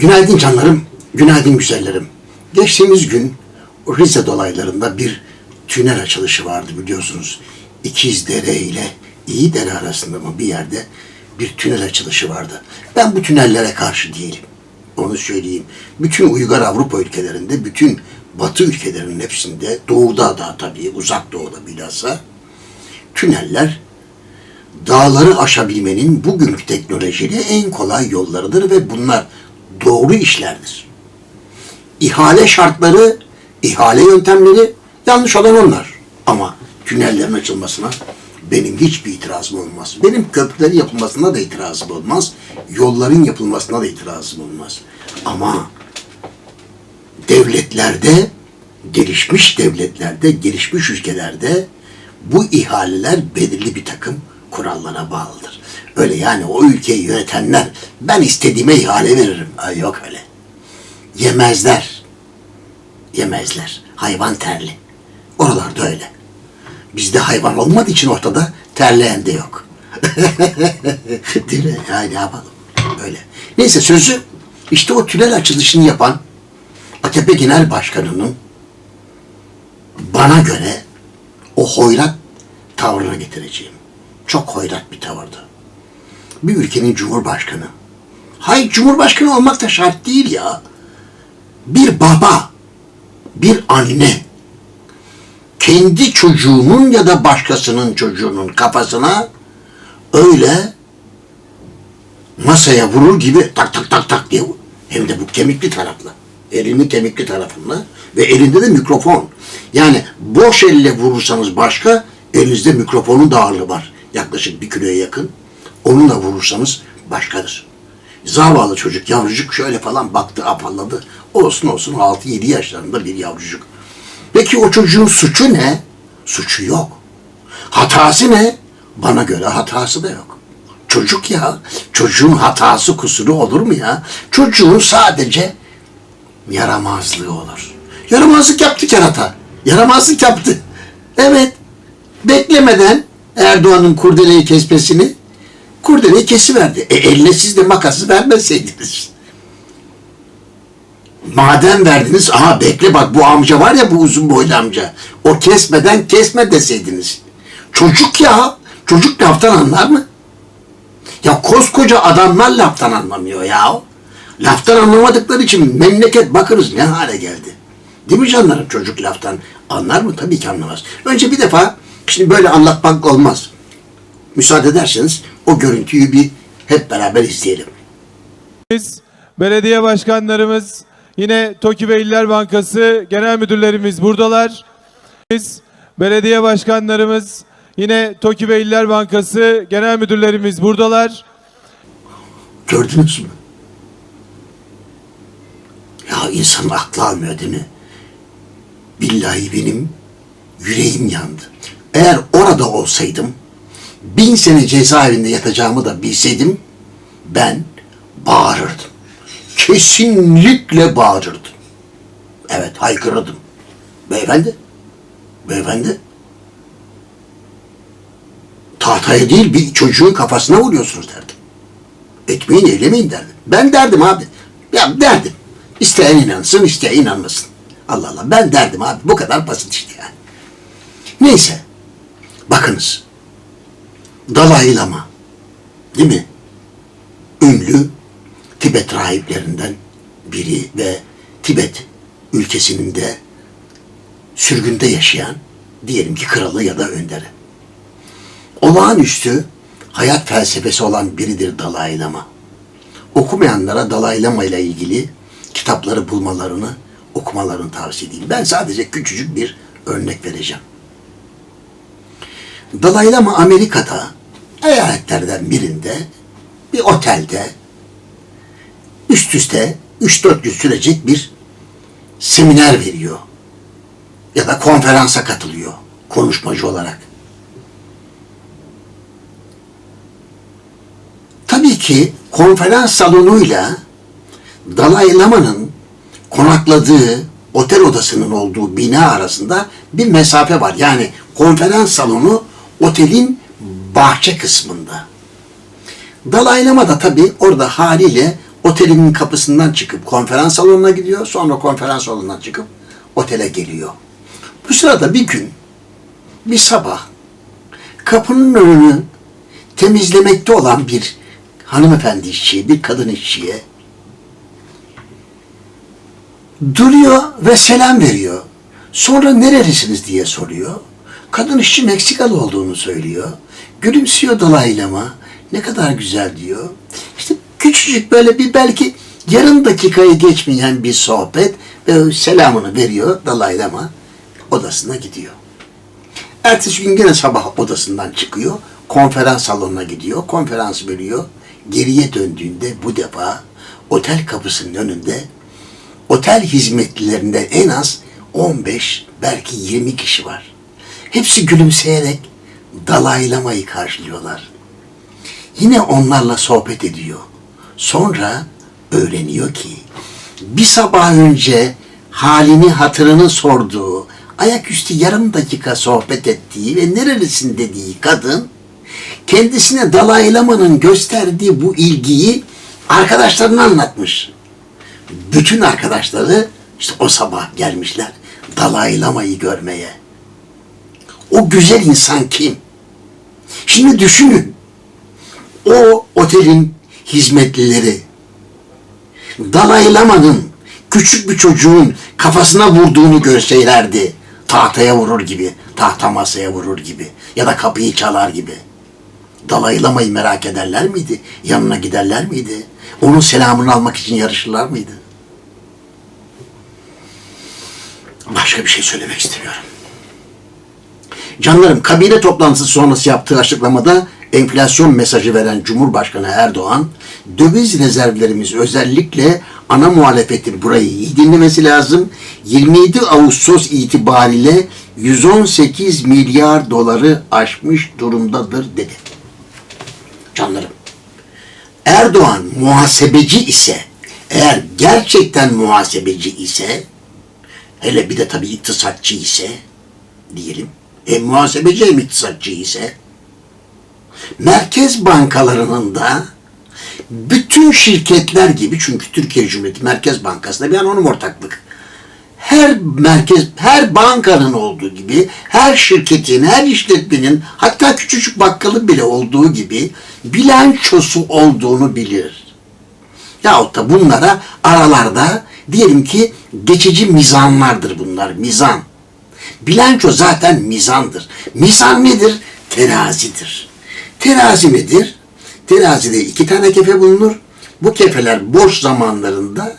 Günaydın canlarım, günaydın güzellerim. Geçtiğimiz gün Rize dolaylarında bir tünel açılışı vardı biliyorsunuz. İkizdere ile İyidere arasında mı bir yerde bir tünel açılışı vardı. Ben bu tünellere karşı değilim. Onu söyleyeyim. Bütün Uygar Avrupa ülkelerinde, bütün Batı ülkelerinin hepsinde, doğuda da tabii, uzak doğuda bilhassa, tüneller dağları aşabilmenin bugünkü teknolojiyle en kolay yollarıdır ve bunlar doğru işlerdir. İhale şartları, ihale yöntemleri yanlış olan onlar. Ama tünellerin açılmasına benim hiçbir itirazım olmaz. Benim köprülerin yapılmasına da itirazım olmaz. Yolların yapılmasına da itirazım olmaz. Ama devletlerde, gelişmiş devletlerde, gelişmiş ülkelerde bu ihaleler belirli bir takım kurallara bağlıdır. Öyle yani o ülkeyi yönetenler ben istediğime ihale veririm. Ay yok öyle. Yemezler. Yemezler. Hayvan terli. Oralarda öyle. Bizde hayvan olmadığı için ortada terleyen de yok. Değil mi? Ya ne yapalım? Öyle. Neyse sözü işte o tünel açılışını yapan AKP Genel Başkanı'nın bana göre o hoyrat tavrına getireceğim. Çok hoyrat bir tavırdı. Bir ülkenin cumhurbaşkanı. Hayır cumhurbaşkanı olmak da şart değil ya. Bir baba, bir anne kendi çocuğunun ya da başkasının çocuğunun kafasına öyle masaya vurur gibi tak tak tak tak diye hem de bu kemikli tarafla. Elinin kemikli tarafında ve elinde de mikrofon. Yani boş elle vurursanız başka, elinizde mikrofonun da ağırlığı var. Yaklaşık bir kiloya yakın. Onunla vurursanız başkadır. Zavallı çocuk, yavrucuk şöyle falan baktı, apalladı. Olsun olsun 6-7 yaşlarında bir yavrucuk. Peki o çocuğun suçu ne? Suçu yok. Hatası ne? Bana göre hatası da yok. Çocuk ya. Çocuğun hatası kusuru olur mu ya? Çocuğun sadece yaramazlığı olur. Yaramazlık yaptı kerata. Yaramazlık yaptı. Evet. Beklemeden Erdoğan'ın kurdeleyi kesmesini kurdeleyi kesiverdi. E elle siz de makası vermeseydiniz. Madem verdiniz, aha bekle bak bu amca var ya bu uzun boylu amca. O kesmeden kesme deseydiniz. Çocuk ya. Çocuk laftan anlar mı? Ya koskoca adamlar laftan anlamıyor ya. Laftan anlamadıkları için memleket bakınız ne hale geldi. Değil mi canlarım çocuk laftan anlar mı? Tabii ki anlamaz. Önce bir defa şimdi böyle anlatmak olmaz. Müsaade ederseniz o görüntüyü bir hep beraber izleyelim. Biz, belediye başkanlarımız, yine TOKİ ve İller Bankası genel müdürlerimiz buradalar. Biz, belediye başkanlarımız, yine TOKİ ve İller Bankası genel müdürlerimiz buradalar. Gördünüz mü? Ya insan aklı almıyor değil mi? Billahi benim yüreğim yandı. Eğer orada olsaydım, bin sene cezaevinde yatacağımı da bilseydim, ben bağırırdım. Kesinlikle bağırırdım. Evet, haykırırdım. Beyefendi, beyefendi, tahtaya değil bir çocuğun kafasına vuruyorsunuz derdim. Etmeyin, eylemeyin derdim. Ben derdim abi. Ya derdim. İsteyen inansın, isteyen inanmasın. Allah Allah. Ben derdim abi. Bu kadar basit işte yani. Neyse. Bakınız. Dalai Lama. Değil mi? Ünlü Tibet rahiplerinden biri ve Tibet ülkesinin de sürgünde yaşayan diyelim ki kralı ya da önderi olağanüstü hayat felsefesi olan biridir Dalai Lama. Okumayanlara Dalai Lama ile ilgili kitapları bulmalarını, okumalarını tavsiye edeyim. Ben sadece küçücük bir örnek vereceğim. Dalai Lama Amerika'da eyaletlerden birinde bir otelde üst üste 3-4 gün sürecek bir seminer veriyor. Ya da konferansa katılıyor konuşmacı olarak. Tabii ki konferans salonuyla Dalai Lama'nın konakladığı otel odasının olduğu bina arasında bir mesafe var. Yani konferans salonu otelin bahçe kısmında. Dalai Lama da tabii orada haliyle otelinin kapısından çıkıp konferans salonuna gidiyor. Sonra konferans salonundan çıkıp otele geliyor. Bu sırada bir gün bir sabah kapının önünü temizlemekte olan bir hanımefendi işçiye, bir kadın işçiye duruyor ve selam veriyor. Sonra nerelisiniz diye soruyor. Kadın işçi Meksikalı olduğunu söylüyor. Gülümsüyor dalaylama. Ne kadar güzel diyor. İşte küçücük böyle bir belki yarım dakikayı geçmeyen bir sohbet ve selamını veriyor dalaylama. Odasına gidiyor. Ertesi gün gene sabah odasından çıkıyor. Konferans salonuna gidiyor. Konferans veriyor. Geriye döndüğünde bu defa otel kapısının önünde otel hizmetlilerinden en az 15 belki 20 kişi var. Hepsi gülümseyerek dalaylamayı karşılıyorlar. Yine onlarla sohbet ediyor. Sonra öğreniyor ki bir sabah önce halini hatırını sorduğu, ayaküstü yarım dakika sohbet ettiği ve nerelisin dediği kadın kendisine dalaylamanın gösterdiği bu ilgiyi arkadaşlarına anlatmış bütün arkadaşları işte o sabah gelmişler dalaylamayı görmeye. O güzel insan kim? Şimdi düşünün. O otelin hizmetlileri dalaylamanın küçük bir çocuğun kafasına vurduğunu görselerdi. Tahtaya vurur gibi, tahta masaya vurur gibi ya da kapıyı çalar gibi. Dalaylamayı merak ederler miydi? Yanına giderler miydi? Onun selamını almak için yarışırlar mıydı? Başka bir şey söylemek istemiyorum. Canlarım kabine toplantısı sonrası yaptığı açıklamada enflasyon mesajı veren Cumhurbaşkanı Erdoğan, döviz rezervlerimiz özellikle ana muhalefetin burayı iyi dinlemesi lazım. 27 Ağustos itibariyle 118 milyar doları aşmış durumdadır dedi. Canlarım, Erdoğan muhasebeci ise, eğer gerçekten muhasebeci ise, hele bir de tabii iktisatçı ise, diyelim, hem muhasebeci hem iktisatçı ise, merkez bankalarının da bütün şirketler gibi, çünkü Türkiye Cumhuriyeti Merkez Bankası'nda bir anonim ortaklık, her merkez, her bankanın olduğu gibi, her şirketin, her işletmenin, hatta küçücük bakkalın bile olduğu gibi bilançosu olduğunu bilir. Yahut da bunlara aralarda diyelim ki geçici mizanlardır bunlar, mizan. Bilanço zaten mizandır. Mizan nedir? Terazidir. Terazi nedir? Terazide iki tane kefe bulunur. Bu kefeler boş zamanlarında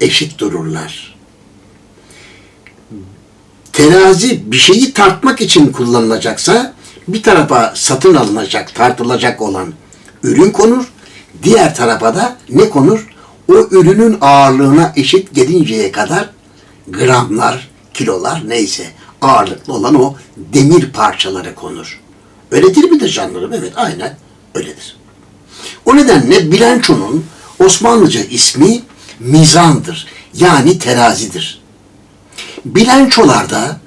eşit dururlar terazi bir şeyi tartmak için kullanılacaksa bir tarafa satın alınacak, tartılacak olan ürün konur. Diğer tarafa da ne konur? O ürünün ağırlığına eşit gelinceye kadar gramlar, kilolar neyse ağırlıklı olan o demir parçaları konur. Öyledir mi de canlarım? Evet aynen öyledir. O nedenle bilançonun Osmanlıca ismi mizandır. Yani terazidir bilançolarda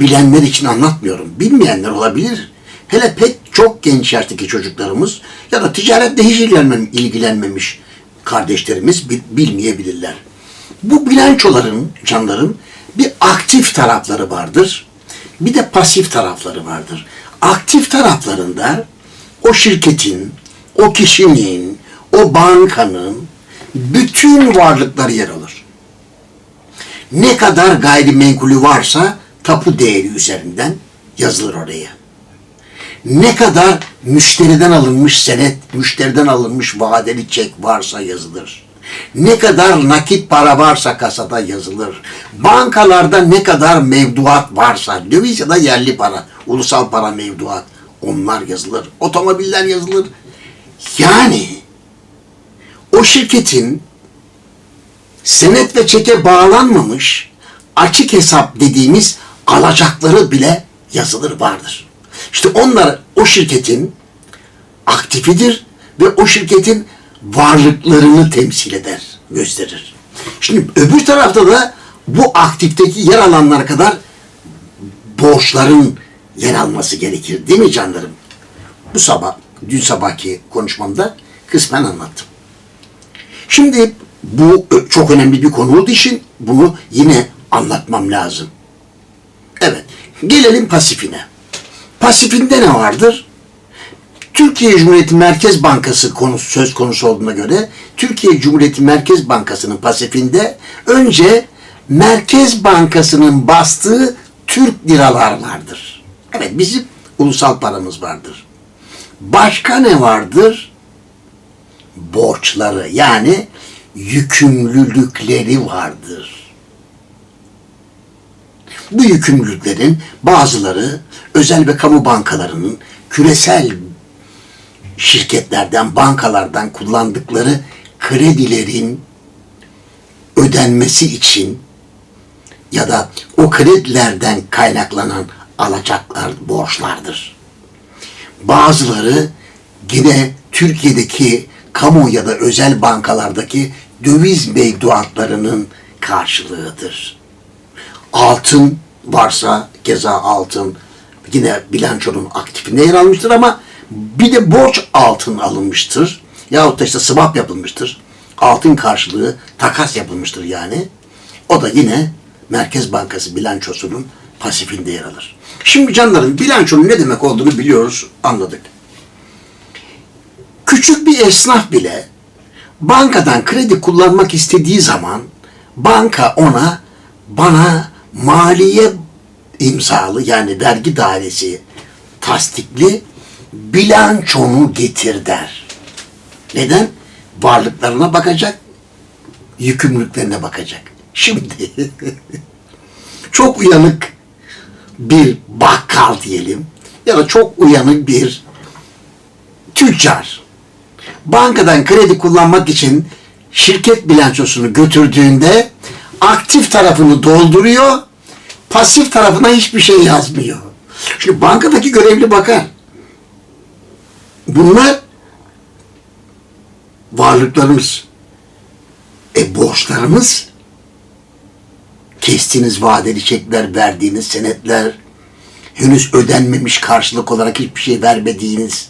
bilenler için anlatmıyorum. Bilmeyenler olabilir. Hele pek çok genç yaştaki çocuklarımız ya da ticaretle hiç ilgilenmem, ilgilenmemiş kardeşlerimiz bil- bilmeyebilirler. Bu bilançoların canlarım bir aktif tarafları vardır. Bir de pasif tarafları vardır. Aktif taraflarında o şirketin, o kişinin, o bankanın bütün varlıkları yer alır ne kadar gayrimenkulü varsa tapu değeri üzerinden yazılır oraya. Ne kadar müşteriden alınmış senet, müşteriden alınmış vadeli çek varsa yazılır. Ne kadar nakit para varsa kasada yazılır. Bankalarda ne kadar mevduat varsa, döviz ya da yerli para, ulusal para mevduat, onlar yazılır. Otomobiller yazılır. Yani o şirketin senet ve çeke bağlanmamış açık hesap dediğimiz alacakları bile yazılır vardır. İşte onlar o şirketin aktifidir ve o şirketin varlıklarını temsil eder, gösterir. Şimdi öbür tarafta da bu aktifteki yer alanlar kadar borçların yer alması gerekir değil mi canlarım? Bu sabah, dün sabahki konuşmamda kısmen anlattım. Şimdi bu çok önemli bir konu olduğu için bunu yine anlatmam lazım. Evet. Gelelim pasifine. Pasifinde ne vardır? Türkiye Cumhuriyeti Merkez Bankası konusu söz konusu olduğuna göre Türkiye Cumhuriyeti Merkez Bankası'nın pasifinde önce Merkez Bankası'nın bastığı Türk liralar vardır. Evet bizim ulusal paramız vardır. Başka ne vardır? Borçları yani yükümlülükleri vardır. Bu yükümlülüklerin bazıları özel ve kamu bankalarının küresel şirketlerden, bankalardan kullandıkları kredilerin ödenmesi için ya da o kredilerden kaynaklanan alacaklar, borçlardır. Bazıları yine Türkiye'deki kamu ya da özel bankalardaki döviz mevduatlarının karşılığıdır. Altın varsa keza altın yine bilançonun aktifinde yer almıştır ama bir de borç altın alınmıştır. Yahut da işte swap yapılmıştır. Altın karşılığı takas yapılmıştır yani. O da yine Merkez Bankası bilançosunun pasifinde yer alır. Şimdi canlarım bilançonun ne demek olduğunu biliyoruz, anladık. Küçük bir esnaf bile bankadan kredi kullanmak istediği zaman banka ona bana maliye imzalı yani vergi dairesi tasdikli bilançonu getir der. Neden? Varlıklarına bakacak, yükümlülüklerine bakacak. Şimdi çok uyanık bir bakkal diyelim ya da çok uyanık bir tüccar bankadan kredi kullanmak için şirket bilançosunu götürdüğünde aktif tarafını dolduruyor, pasif tarafına hiçbir şey yazmıyor. Şimdi bankadaki görevli bakar. Bunlar varlıklarımız. E borçlarımız kestiğiniz vadeli çekler, verdiğiniz senetler, henüz ödenmemiş karşılık olarak hiçbir şey vermediğiniz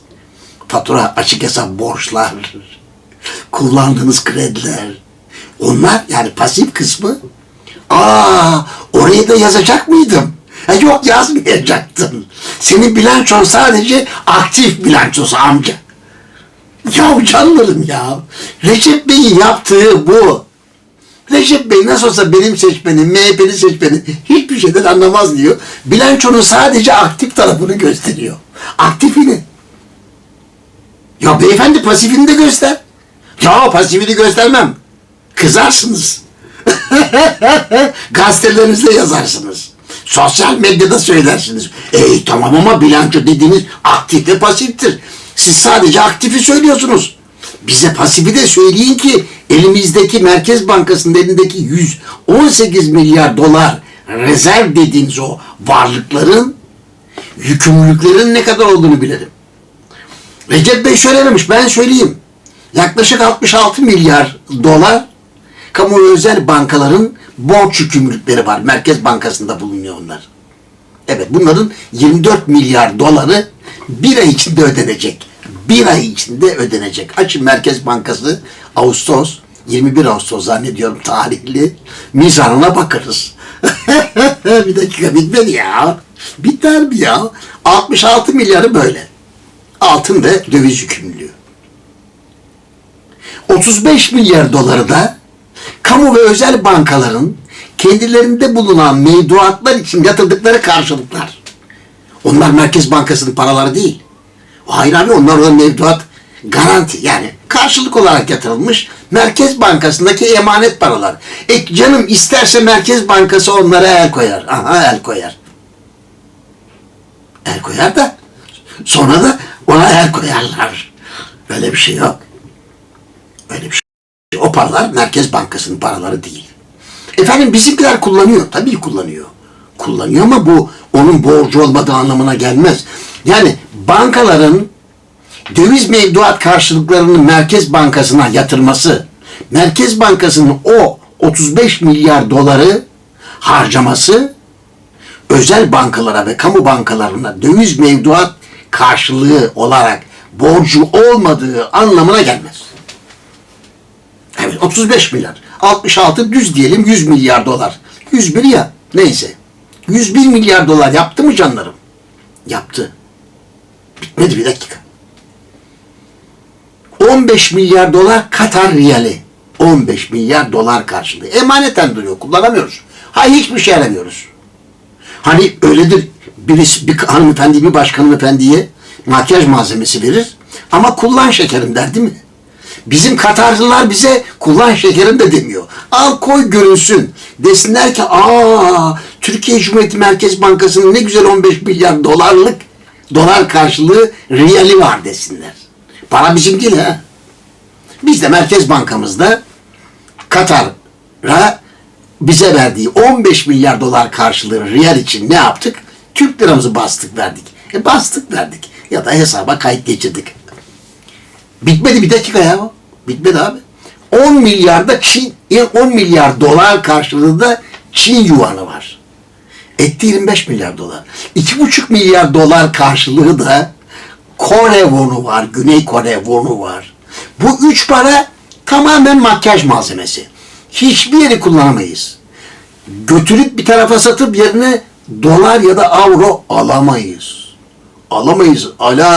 fatura, açık hesap borçlar, kullandığınız krediler. Onlar yani pasif kısmı. Aa, oraya da yazacak mıydım? Ha, yok yazmayacaktın. Senin bilançon sadece aktif bilançosu amca. Ya canlarım ya. Recep Bey'in yaptığı bu. Recep Bey nasıl olsa benim seçmenim, MHP'li seçmenim hiçbir şeyden anlamaz diyor. Bilançonun sadece aktif tarafını gösteriyor. Aktifini. Ya beyefendi pasifini de göster. Ya pasifini göstermem. Kızarsınız. Gazetelerinizde yazarsınız. Sosyal medyada söylersiniz. Ey tamam ama bilanço dediğiniz aktif ve pasiftir. Siz sadece aktifi söylüyorsunuz. Bize pasifi de söyleyin ki elimizdeki Merkez Bankası'nın elindeki 118 milyar dolar rezerv dediğiniz o varlıkların yükümlülüklerin ne kadar olduğunu bilelim. Recep Bey şöyle demiş, ben söyleyeyim. Yaklaşık 66 milyar dolar kamu özel bankaların borç yükümlülükleri var. Merkez Bankası'nda bulunuyor onlar. Evet bunların 24 milyar doları bir ay içinde ödenecek. Bir ay içinde ödenecek. Açın Merkez Bankası Ağustos, 21 Ağustos zannediyorum tarihli mizanına bakarız. bir dakika bitmedi ya. Biter mi ya? 66 milyarı böyle altın ve döviz yükümlülüğü. 35 milyar doları da kamu ve özel bankaların kendilerinde bulunan mevduatlar için yatırdıkları karşılıklar. Onlar Merkez Bankası'nın paraları değil. Hayır abi onlar da mevduat garanti yani karşılık olarak yatırılmış Merkez Bankası'ndaki emanet paralar. E canım isterse Merkez Bankası onlara el koyar. Aha el koyar. El koyar da sonra da ona el koyarlar. Öyle bir şey yok. Öyle bir şey. O paralar Merkez Bankası'nın paraları değil. Efendim bizimkiler kullanıyor. Tabii kullanıyor. Kullanıyor ama bu onun borcu olmadığı anlamına gelmez. Yani bankaların döviz mevduat karşılıklarını Merkez Bankası'na yatırması, Merkez Bankası'nın o 35 milyar doları harcaması özel bankalara ve kamu bankalarına döviz mevduat karşılığı olarak borcu olmadığı anlamına gelmez. Evet 35 milyar. 66 düz diyelim 100 milyar dolar. 101 ya neyse. 101 milyar dolar yaptı mı canlarım? Yaptı. Bitmedi bir dakika. 15 milyar dolar Katar riyali. 15 milyar dolar karşılığı. Emaneten duruyor. Kullanamıyoruz. Ha hiçbir şey yaramıyoruz. Hani öyledir. Birisi bir hanımefendi bir başkan hanımefendiye makyaj malzemesi verir. Ama kullan şekerim der değil mi? Bizim Katarlılar bize kullan şekerim de demiyor. Al koy görünsün. Desinler ki aa Türkiye Cumhuriyeti Merkez Bankası'nın ne güzel 15 milyar dolarlık dolar karşılığı riyali var desinler. Para bizim değil ha. Biz de Merkez Bankamızda Katar'a bize verdiği 15 milyar dolar karşılığı riyal için ne yaptık? Türk liramızı bastık verdik. E bastık verdik. Ya da hesaba kayıt geçirdik. Bitmedi bir dakika ya. Bitmedi abi. 10 milyarda Çin, 10 milyar dolar karşılığında Çin yuanı var. Etti 25 milyar dolar. 2,5 milyar dolar karşılığı da Kore wonu var. Güney Kore wonu var. Bu üç para tamamen makyaj malzemesi. Hiçbir yeri kullanamayız. Götürüp bir tarafa satıp yerine dolar ya da avro alamayız. Alamayız. Ala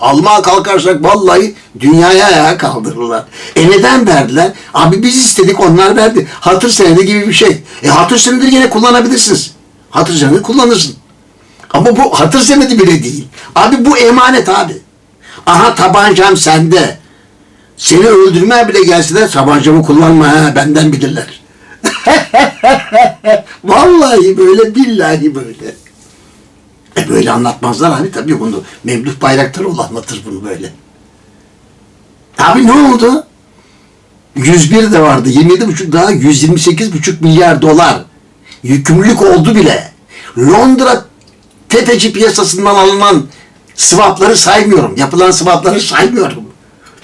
almaya kalkarsak vallahi dünyaya ayağa kaldırırlar. E neden verdiler? Abi biz istedik onlar verdi. Hatır senedi gibi bir şey. E hatır senedi yine kullanabilirsiniz. Hatır senedi kullanırsın. Ama bu hatır senedi bile değil. Abi bu emanet abi. Aha tabancam sende. Seni öldürmeye bile gelseler tabancamı kullanma ha benden bilirler. Vallahi böyle billahi böyle. E böyle anlatmazlar abi tabii bunu. Memduh Bayraktaroğlu anlatır bunu böyle. Abi ne oldu? 101 de vardı. 27,5 daha 128,5 milyar dolar. Yükümlülük oldu bile. Londra tefeci piyasasından alınan swapları saymıyorum. Yapılan swapları saymıyorum.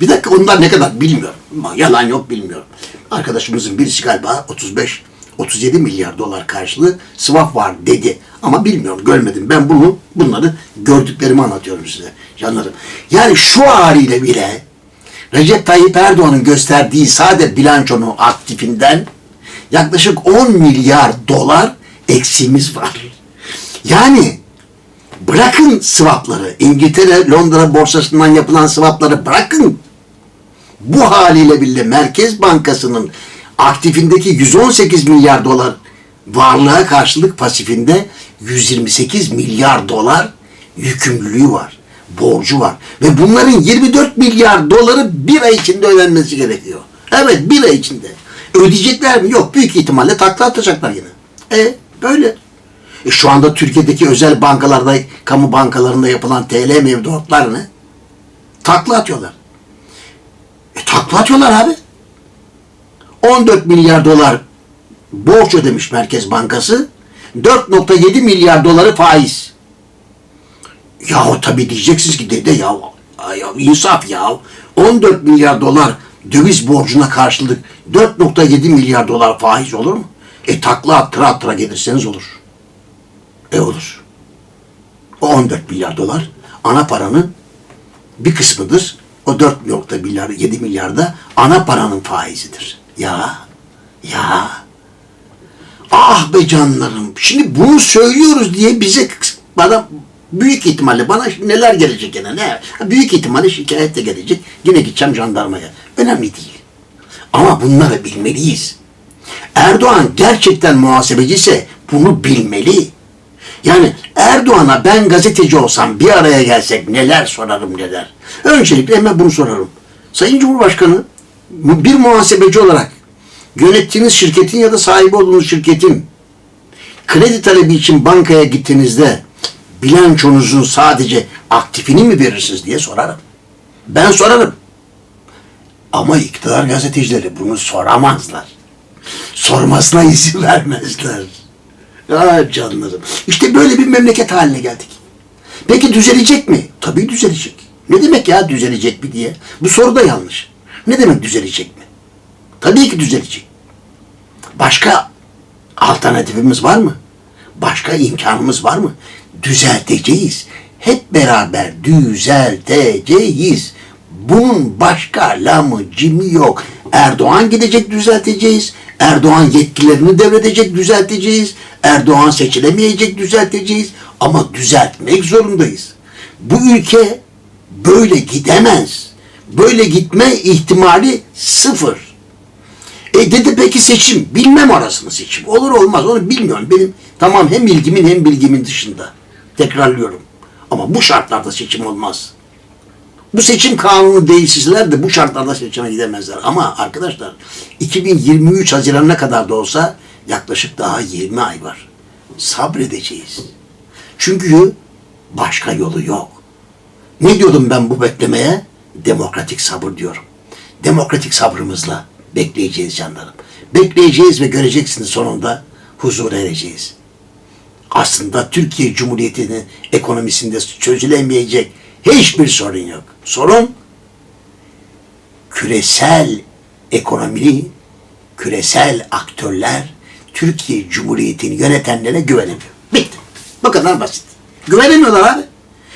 Bir dakika onlar ne kadar bilmiyorum. Ama Yalan yok bilmiyorum. Arkadaşımızın birisi galiba 35 37 milyar dolar karşılığı swap var dedi. Ama bilmiyorum görmedim. Ben bunu bunları gördüklerimi anlatıyorum size canlarım. Yani şu haliyle bile Recep Tayyip Erdoğan'ın gösterdiği sade bilançonun aktifinden yaklaşık 10 milyar dolar eksiğimiz var. Yani bırakın swapları, İngiltere, Londra borsasından yapılan swapları bırakın. Bu haliyle bile Merkez Bankası'nın aktifindeki 118 milyar dolar varlığa karşılık pasifinde 128 milyar dolar yükümlülüğü var. Borcu var. Ve bunların 24 milyar doları bir ay içinde ödenmesi gerekiyor. Evet bir ay içinde. Ödeyecekler mi? Yok. Büyük ihtimalle takla atacaklar yine. E böyle. E, şu anda Türkiye'deki özel bankalarda, kamu bankalarında yapılan TL mevduatlar ne? Takla atıyorlar. E takla atıyorlar abi. 14 milyar dolar borç ödemiş Merkez Bankası. 4.7 milyar doları faiz. Ya tabii diyeceksiniz ki dede ya, ya insaf ya. 14 milyar dolar döviz borcuna karşılık 4.7 milyar dolar faiz olur mu? E takla attıra attıra gelirseniz olur. E olur. O 14 milyar dolar ana paranın bir kısmıdır. O 4 nokta milyar, 7 milyar da ana paranın faizidir. Ya, ya. Ah be canlarım. Şimdi bunu söylüyoruz diye bize bana büyük ihtimalle bana neler gelecek yine ne? Büyük ihtimalle şikayet de gelecek. Yine gideceğim jandarmaya. Önemli değil. Ama bunları bilmeliyiz. Erdoğan gerçekten muhasebeci ise bunu bilmeli. Yani Erdoğan'a ben gazeteci olsam bir araya gelsek neler sorarım neler. Öncelikle hemen bunu sorarım. Sayın Cumhurbaşkanı bir muhasebeci olarak yönettiğiniz şirketin ya da sahibi olduğunuz şirketin kredi talebi için bankaya gittiğinizde bilançonuzun sadece aktifini mi verirsiniz diye sorarım. Ben sorarım. Ama iktidar gazetecileri bunu soramazlar. Sormasına izin vermezler. Ah canlarım. İşte böyle bir memleket haline geldik. Peki düzelecek mi? Tabii düzelecek. Ne demek ya düzelecek mi diye? Bu soru da yanlış. Ne demek düzelecek mi? Tabii ki düzelecek. Başka alternatifimiz var mı? Başka imkanımız var mı? Düzelteceğiz. Hep beraber düzelteceğiz. Bunun başka lamı cimi yok. Erdoğan gidecek düzelteceğiz. Erdoğan yetkilerini devredecek düzelteceğiz. Erdoğan seçilemeyecek düzelteceğiz. Ama düzeltmek zorundayız. Bu ülke böyle gidemez. Böyle gitme ihtimali sıfır. E dedi peki seçim. Bilmem arasını seçim. Olur olmaz onu bilmiyorum. Benim tamam hem ilgimin hem bilgimin dışında. Tekrarlıyorum. Ama bu şartlarda seçim olmaz. Bu seçim kanunu değiştirseler de bu şartlarda seçime gidemezler. Ama arkadaşlar 2023 Haziran'a kadar da olsa yaklaşık daha 20 ay var. Sabredeceğiz. Çünkü başka yolu yok. Ne diyordum ben bu beklemeye? Demokratik sabır diyorum. Demokratik sabrımızla bekleyeceğiz canlarım. Bekleyeceğiz ve göreceksiniz sonunda huzur ereceğiz. Aslında Türkiye Cumhuriyeti'nin ekonomisinde çözülemeyecek hiçbir sorun yok. Sorun küresel ekonomi, küresel aktörler Türkiye Cumhuriyeti'ni yönetenlere güvenemiyor. Bitti. Bu kadar basit. Güvenemiyorlar abi.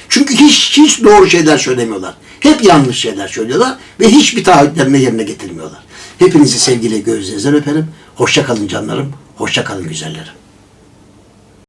Çünkü hiç hiç doğru şeyler söylemiyorlar. Hep yanlış şeyler söylüyorlar ve hiçbir taahhütlerini yerine getirmiyorlar. Hepinizi sevgiyle gözlerinizden öperim. Hoşça kalın canlarım. Hoşça kalın güzellerim.